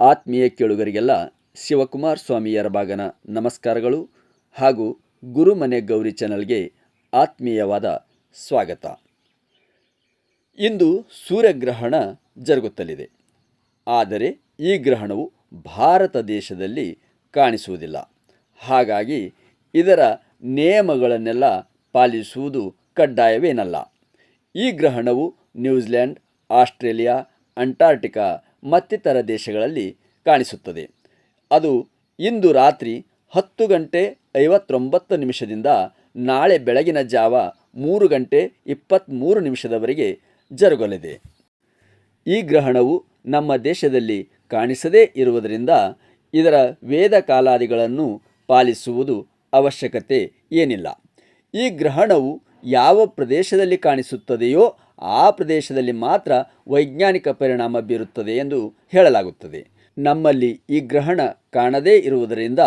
ಆತ್ಮೀಯ ಕೇಳುಗರಿಗೆಲ್ಲ ಶಿವಕುಮಾರ್ ಸ್ವಾಮಿಯರ ಭಾಗನ ನಮಸ್ಕಾರಗಳು ಹಾಗೂ ಗುರುಮನೆ ಗೌರಿ ಚಾನಲ್ಗೆ ಆತ್ಮೀಯವಾದ ಸ್ವಾಗತ. ಇಂದು ಸೂರ್ಯಗ್ರಹಣ ಜರುಗುತ್ತಲಿದೆ. ಆದರೆ ಈ ಗ್ರಹಣವು ಭಾರತ ದೇಶದಲ್ಲಿ ಕಾಣಿಸುವುದಿಲ್ಲ. ಹಾಗಾಗಿ ಇದರ ನಿಯಮಗಳನ್ನೆಲ್ಲ ಪಾಲಿಸುವುದು ಕಡ್ಡಾಯವೇನಲ್ಲ. ಈ ಗ್ರಹಣವು ನ್ಯೂಜಿಲ್ಯಾಂಡ್ ಆಸ್ಟ್ರೇಲಿಯಾ ಅಂಟಾರ್ಟಿಕಾ ಮತ್ತಿತರ ದೇಶಗಳಲ್ಲಿ ಕಾಣಿಸುತ್ತದೆ. ಅದು ಇಂದು ರಾತ್ರಿ ಹತ್ತು ಗಂಟೆ ಐವತ್ತೊಂಬತ್ತು ನಿಮಿಷದಿಂದ ನಾಳೆ ಬೆಳಗಿನ ಜಾವ ಮೂರು ಗಂಟೆ ಇಪ್ಪತ್ತ್ಮೂರು ನಿಮಿಷದವರೆಗೆ ಜರುಗಲಿದೆ. ಈ ಗ್ರಹಣವು ನಮ್ಮ ದೇಶದಲ್ಲಿ ಕಾಣಿಸದೇ ಇರುವುದರಿಂದ ಇದರ ವೇದ ಕಾಲಾದಿಗಳನ್ನು ಪಾಲಿಸುವುದು ಅವಶ್ಯಕತೆ ಏನಿಲ್ಲ. ಈ ಗ್ರಹಣವು ಯಾವ ಪ್ರದೇಶದಲ್ಲಿ ಕಾಣಿಸುತ್ತದೆಯೋ ಆ ಪ್ರದೇಶದಲ್ಲಿ ಮಾತ್ರ ವೈಜ್ಞಾನಿಕ ಪರಿಣಾಮ ಬೀರುತ್ತದೆ ಎಂದು ಹೇಳಲಾಗುತ್ತದೆ. ನಮ್ಮಲ್ಲಿ ಈ ಗ್ರಹಣ ಕಾಣದೇ ಇರುವುದರಿಂದ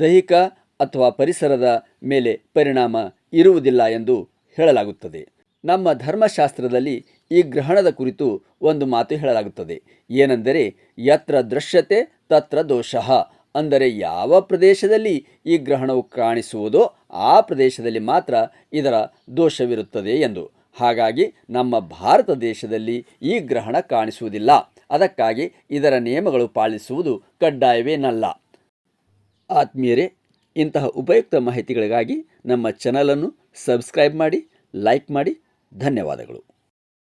ದೈಹಿಕ ಅಥವಾ ಪರಿಸರದ ಮೇಲೆ ಪರಿಣಾಮ ಇರುವುದಿಲ್ಲ ಎಂದು ಹೇಳಲಾಗುತ್ತದೆ. ನಮ್ಮ ಧರ್ಮಶಾಸ್ತ್ರದಲ್ಲಿ ಈ ಗ್ರಹಣದ ಕುರಿತು ಒಂದು ಮಾತು ಹೇಳಲಾಗುತ್ತದೆ. ಏನೆಂದರೆ, ಯತ್ರ ದೃಶ್ಯತೆ ತತ್ರ ದೋಷಃ. ಅಂದರೆ, ಯಾವ ಪ್ರದೇಶದಲ್ಲಿ ಈ ಗ್ರಹಣವು ಕಾಣಿಸುವುದೋ ಆ ಪ್ರದೇಶದಲ್ಲಿ ಮಾತ್ರ ಇದರ ದೋಷವಿರುತ್ತದೆ ಎಂದು. ಹಾಗಾಗಿ ನಮ್ಮ ಭಾರತ ದೇಶದಲ್ಲಿ ಈ ಗ್ರಹಣ ಕಾಣಿಸುವುದಿಲ್ಲ. ಅದಕ್ಕಾಗಿ ಇದರ ನಿಯಮಗಳು ಪಾಲಿಸುವುದು ಕಡ್ಡಾಯವೇನಲ್ಲ ಆತ್ಮೀಯರೇ, ಇಂತಹ ಉಪಯುಕ್ತ ಮಾಹಿತಿಗಳಿಗಾಗಿ ನಮ್ಮ ಚಾನಲನ್ನು ಸಬ್ಸ್ಕ್ರೈಬ್ ಮಾಡಿ, ಲೈಕ್ ಮಾಡಿ, ಧನ್ಯವಾದಗಳು.